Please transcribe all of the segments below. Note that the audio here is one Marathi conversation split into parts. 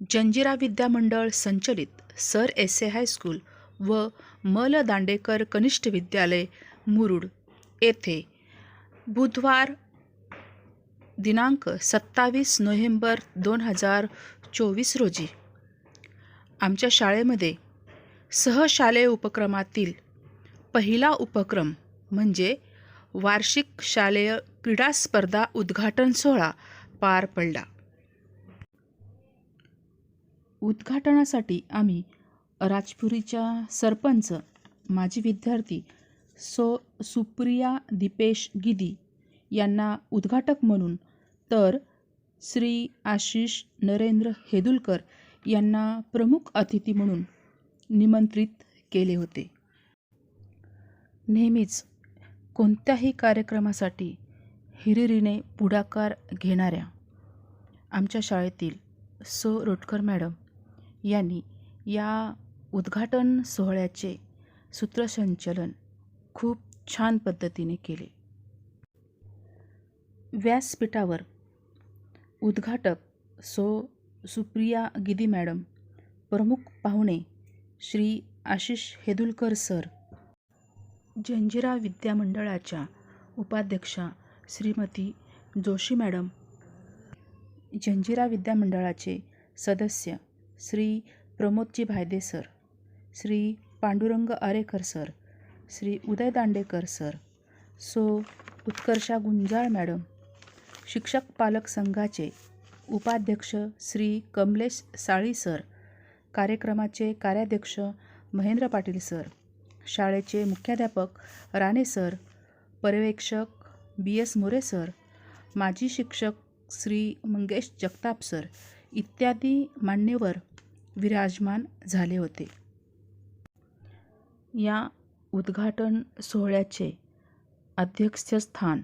जंजिरा विद्यामंडळ संचलित सर एस ए हायस्कूल व मल दांडेकर कनिष्ठ विद्यालय मुरुड येथे बुधवार दिनांक सत्तावीस नोव्हेंबर दोन हजार चोवीस रोजी आमच्या शाळेमध्ये सहशालेय उपक्रमातील पहिला उपक्रम म्हणजे वार्षिक शालेय क्रीडा स्पर्धा उद्घाटन सोहळा पार पडला. उद्घाटनासाठी आम्ही राजपुरीच्या सरपंच माजी विद्यार्थी सो सुप्रिया दीपेश गिदी यांना उद्घाटक म्हणून तर श्री आशिष नरेंद्र हेदुलकर यांना प्रमुख अतिथी म्हणून निमंत्रित केले होते. नेहमीच कोणत्याही कार्यक्रमासाठी हिरिरीने पुढाकार घेणाऱ्या आमच्या शाळेतील सो रोटकर मॅडम यांनी या उद्घाटन सोहळ्याचे सूत्रसंचलन खूप छान पद्धतीने केले. व्यासपीठावर उद्घाटक सो सुप्रिया गिदी मॅडम प्रमुख पाहुणे श्री आशिष हेदुलकर सर जंजिरा विद्यामंडळाच्या उपाध्यक्षा श्रीमती जोशी मॅडम जंजिरा विद्यामंडळाचे सदस्य Shri Pramodji Bhayde sir Shri Pandurang Arekar sir Shri Uday Dandekar sir so Utkarsha Gunjal madam शिक्षक पालक संघाचे उपाध्यक्ष श्री कमलेश साळी सर कार्यक्रमाचे कार्याध्यक्ष महेंद्र पाटील सर शाळेचे मुख्याध्यापक राणे सर पर्यवेक्षक बी एस मोरे सर माजी शिक्षक श्री मंगेश जगताप सर इत्यादी मान्यवर विराजमान झाले होते. या उद्घाटन सोहळ्याचे अध्यक्षस्थान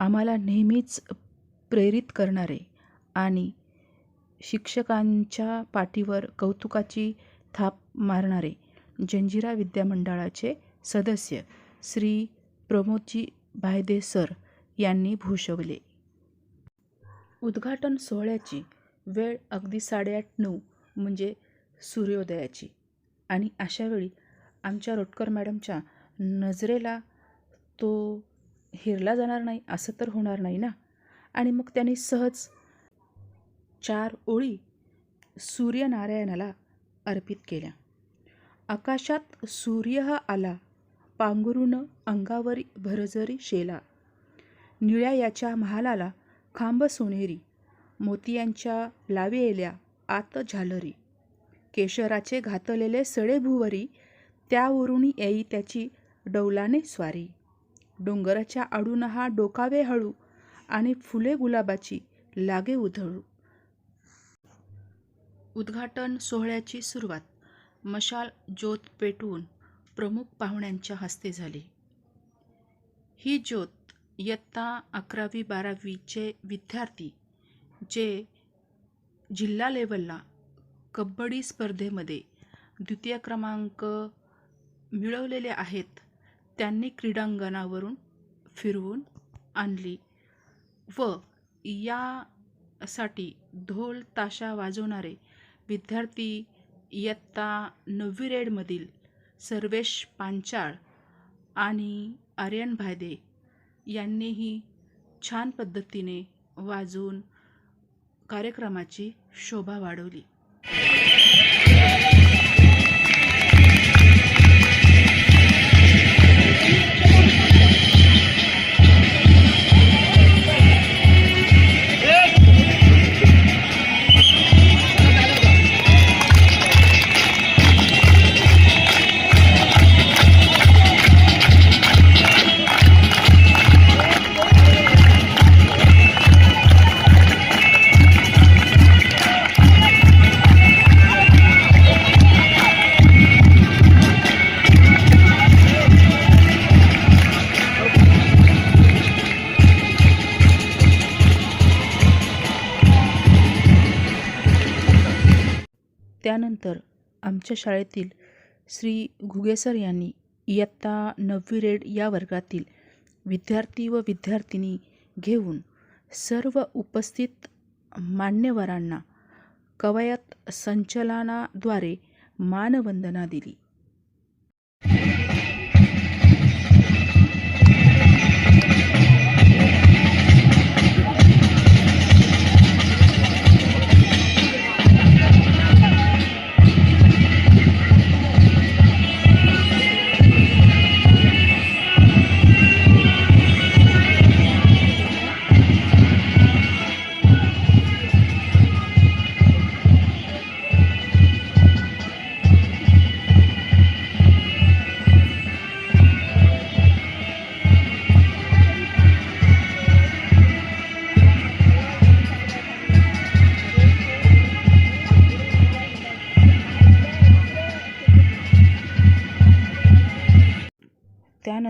आम्हाला नेहमीच प्रेरित करणारे आणि शिक्षकांच्या पाठीवर कौतुकाची थाप मारणारे जंजिरा विद्यामंडळाचे सदस्य श्री प्रमोदजी भायदे सर यांनी भूषवले. उद्घाटन सोहळ्याची वेळ अगदी साडेआठ नऊ म्हणजे सूर्योदयाची. आणि अशावेळी आमच्या रोटकर मॅडमच्या नजरेला तो हिरला जाणार नाही असं तर होणार नाही ना? आणि मग त्यांनी सहज चार ओळी सूर्यनारायणाला अर्पित केल्या. आकाशात सूर्य हा आला पांघरून अंगावरी भरजरी शेला. निळ्या याच्या महालाला खांब सोनेरी मोतियांच्या लावेल्या आत झालरी. केशराचे घातलेले सडे भुवरी त्यावरून येई त्याची डौलाने स्वारी. डोंगराच्या आडून हा डोकावे हळू आणि फुले गुलाबाची लागे उधळू. उद्घाटन सोहळ्याची सुरुवात मशाल ज्योत पेटवून प्रमुख पाहुण्यांच्या हस्ते झाली. ही ज्योत इयत्ता अकरावी बारावीचे विद्यार्थी जे जिल्हा लेवलला कबड्डी स्पर्धेमध्ये द्वितीय क्रमांक मिळवलेले आहेत. त्यांनी क्रीडांगणावरून फिरवून आणली व यासाठी ढोल ताशा वाजवणारे विद्यार्थी इयत्ता नववी रेडमधील सर्वेश पांचाळ आणि आर्यन भायदे यांनीही छान पद्धतीने वाजून कार्यक्रमाची शोभा वाढवली. त्यानंतर आमच्या शाळेतील श्री घुगेसर यांनी इयत्ता नववी रेड या वर्गातील विद्यार्थी व विद्यार्थिनी घेऊन सर्व उपस्थित मान्यवरांना कवायत संचलनाद्वारे मानवंदना दिली.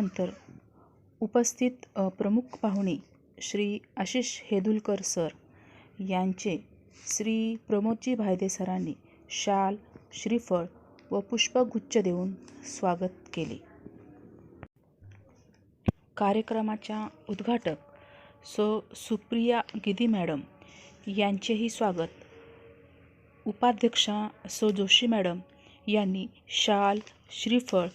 त्यानंतर उपस्थित प्रमुख पाहुणे श्री आशिष हेदुलकर सर यांचे श्री प्रमोदजी भायदे सरांनी शाल श्रीफळ व पुष्पगुच्छ देऊन स्वागत केले. कार्यक्रमाच्या उद्घाटक सो सुप्रिया गिदी मॅडम यांचेही स्वागत. उपाध्यक्षा सो जोशी मॅडम यांनी शाल श्रीफळ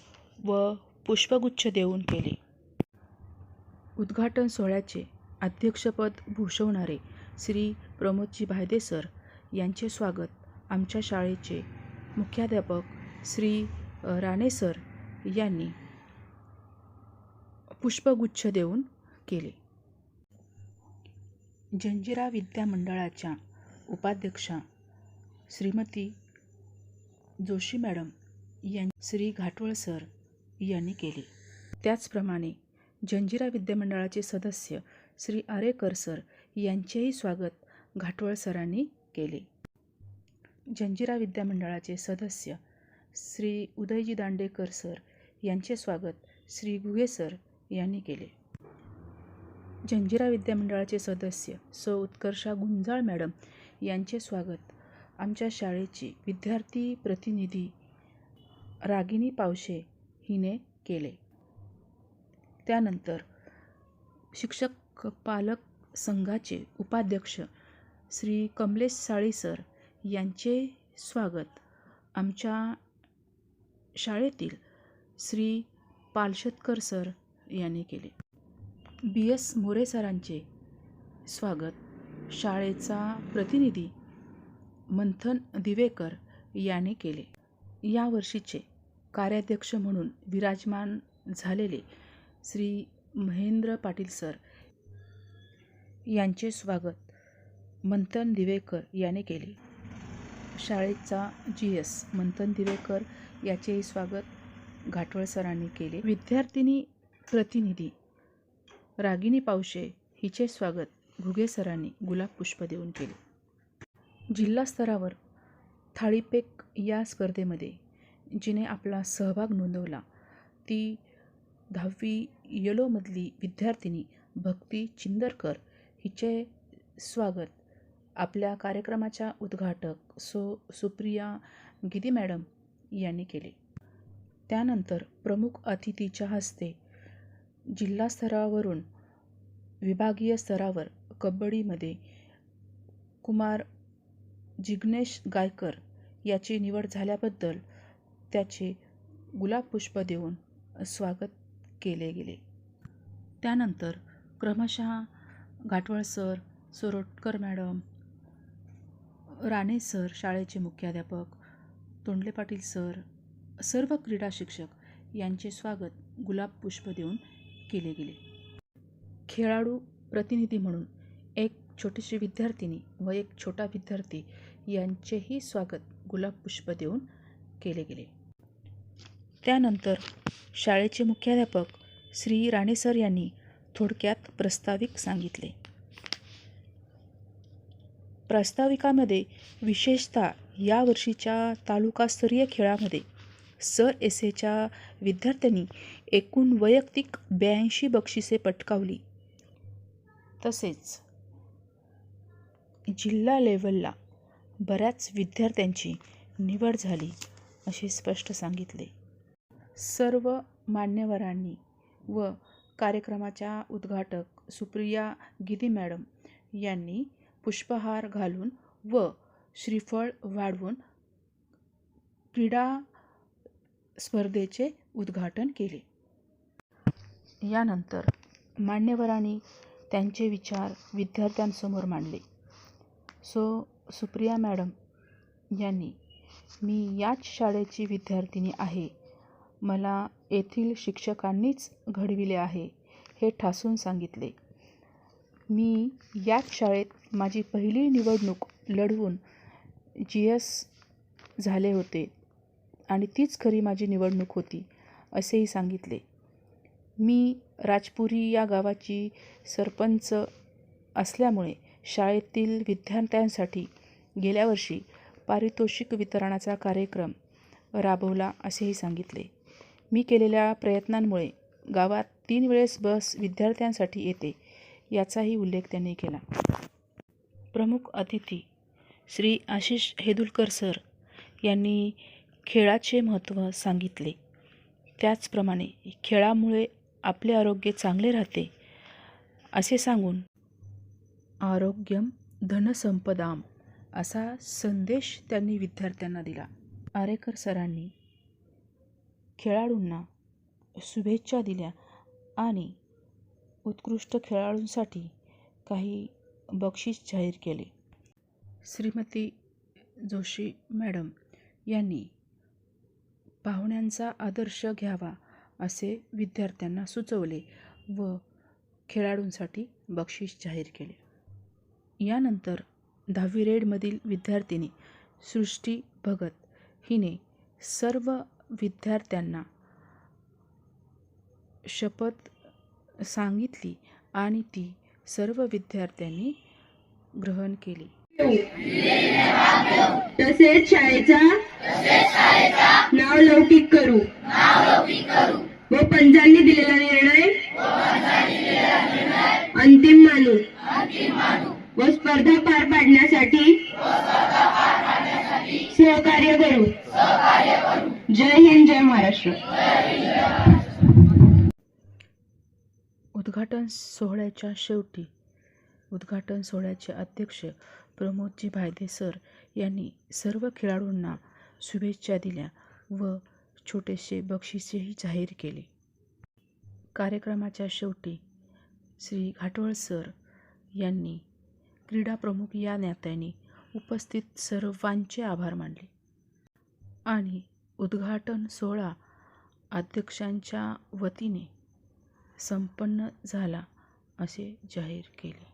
व पुष्पगुच्छ देऊन केले. उद्घाटन सोहळ्याचे अध्यक्षपद भूषवणारे श्री प्रमोदजी भायदे सर यांचे स्वागत आमच्या शाळेचे मुख्याध्यापक श्री राणे सर यांनी पुष्पगुच्छ देऊन केले. जंजिरा विद्या मंडळाच्या उपाध्यक्षा श्रीमती जोशी मॅडम यां श्री घाटवळ सर यांनी केले. त्याचप्रमाणे जंजिरा विद्यामंडळाचे सदस्य श्री आरेकर सर यांचेही स्वागत घाटवळ सरांनी केले. जंजिरा विद्यामंडळाचे सदस्य श्री उदयजी दांडेकर सर यांचे स्वागत श्री गुहे सर यांनी केले. जंजिरा विद्यामंडळाचे सदस्य सौ उत्कर्षा गुंजाळ मॅडम यांचे स्वागत आमच्या शाळेची विद्यार्थी प्रतिनिधी रागिनी पावशे हिने केले. त्यानंतर शिक्षक पालक संघाचे उपाध्यक्ष श्री कमलेश साळी सर यांचे स्वागत आमच्या शाळेतील श्री पालशतकर सर यांनी केले. बी. एस. मोरे सरांचे स्वागत शाळेचा प्रतिनिधी मंथन दिवेकर याने केले. यावर्षीचे कार्याध्यक्ष म्हणून विराजमान झालेले श्री महेंद्र पाटील सर यांचे स्वागत मंथन दिवेकर याने केले. शाळेचा जी एस मंथन दिवेकर याचेही स्वागत घाटवळ सरांनी केले. विद्यार्थिनी प्रतिनिधी रागिनी पावशे हिचे स्वागत घुगे सरांनी गुलाब पुष्प देऊन केले. जिल्हा स्तरावर थाळीपेक या स्पर्धेमध्ये जिने आपला सहभाग नोंदवला. ती दहावी यलोमधली विद्यार्थिनी भक्ती चिंदरकर हिचे स्वागत. आपल्या कार्यक्रमाच्या उद्घाटक सो सुप्रिया गिदी मॅडम यांनी केले. त्यानंतर प्रमुख अतिथीच्या हस्ते जिल्हा स्तरावरून विभागीय स्तरावर कबड्डीमध्ये कुमार जिग्नेश गायकर याची निवड झाल्याबद्दल त्याचे गुलाब पुष्प देऊन स्वागत केले गेले. त्यानंतर क्रमशः Ghatwal sir Sorotkar madam Rane sir शाळेचे मुख्याध्यापक तोंडले पाटील सर सर्व क्रीडा शिक्षक यांचे स्वागत गुलाब पुष्प देऊन केले गेले. खेळाडू प्रतिनिधी म्हणून एक छोटीशी विद्यार्थिनी व एक छोटा विद्यार्थी यांचेही स्वागत गुलाब पुष्प देऊन केले गेले. त्यानंतर शाळेचे मुख्याध्यापक श्री राणे सर यांनी थोडक्यात प्रस्ताविक सांगितले. प्रास्ताविकामध्ये विशेषतः या वर्षीच्या तालुकास्तरीय खेळामध्ये सर एस एच्या विद्यार्थ्यांनी एकूण वैयक्तिक ब्याऐंशी बक्षिसे पटकावली. तसेच जिल्हा लेवलला बऱ्याच विद्यार्थ्यांची निवड झाली असे स्पष्ट सांगितले. सर्व मान्यवरांनी व कार्यक्रमाच्या उद्घाटक सुप्रिया गिदी मॅडम यांनी पुष्पहार घालून व श्रीफळ वाढवून क्रीडा स्पर्धेचे उद्घाटन केले. यानंतर मान्यवरांनी त्यांचे विचार विद्यार्थ्यांसमोर मांडले. सो सुप्रिया मॅडम यांनी मी याच शाळेची विद्यार्थिनी आहे. मला येथील शिक्षकांनीच घडविले आहे हे ठासून सांगितले. मी याच शाळेत माझी पहिली निवडणूक लढवून जी एस झाले होते आणि तीच खरी माझी निवडणूक होती असेही सांगितले. मी राजपुरी या गावाची सरपंच असल्यामुळे शाळेतील विद्यार्थ्यांसाठी गेल्या वर्षी पारितोषिक वितरणाचा कार्यक्रम राबवला असेही सांगितले. मी केलेल्या प्रयत्नांमुळे गावात तीन वेळेस बस विद्यार्थ्यांसाठी येते याचाही उल्लेख त्यांनी केला. प्रमुख अतिथी श्री आशिष हेदुलकर सर यांनी खेळाचे महत्त्व सांगितले. त्याचप्रमाणे खेळामुळे आपले आरोग्य चांगले राहते असे सांगून आरोग्यम धनसंपदाम असा संदेश त्यांनी विद्यार्थ्यांना दिला. आरेकर सरांनी खेळाडूंना शुभेच्छा दिल्या आणि उत्कृष्ट खेळाडूंसाठी काही बक्षीस जाहीर केले. श्रीमती जोशी मॅडम यांनी पाहुण्यांचा आदर्श घ्यावा असे विद्यार्थ्यांना सुचवले व खेळाडूंसाठी बक्षीस जाहीर केले. यानंतर दहावी रेडमधील विद्यार्थिनी सृष्टी भगत हिने सर्व विद्यार्थ्यांना शपथ सांगितली आणि ती सर्व विद्यार्थ्यांनी ग्रहण केली. तसेच शाळेचा नाव लौकिक करू व पंचांनी दिलेला निर्णय अंतिम मानू व स्पर्धा पार पाडण्यासाठी सहकार्य करू. महाराष्ट्र उद्घाटन सोहळ्याच्या शेवटी उद्घाटन सोहळ्याचे अध्यक्ष प्रमोदजी भायदे सर यांनी सर्व खेळाडूंना शुभेच्छा दिल्या व छोटेसे बक्षिसेही जाहीर केले. कार्यक्रमाच्या शेवटी श्री घाटवळ सर यांनी क्रीडा प्रमुख या नात्याने उपस्थित सर्वांचे आभार मानले. आणि उद्घाटन सोहळा अध्यक्षांच्या वतीने संपन्न झाला असे जाहीर केले.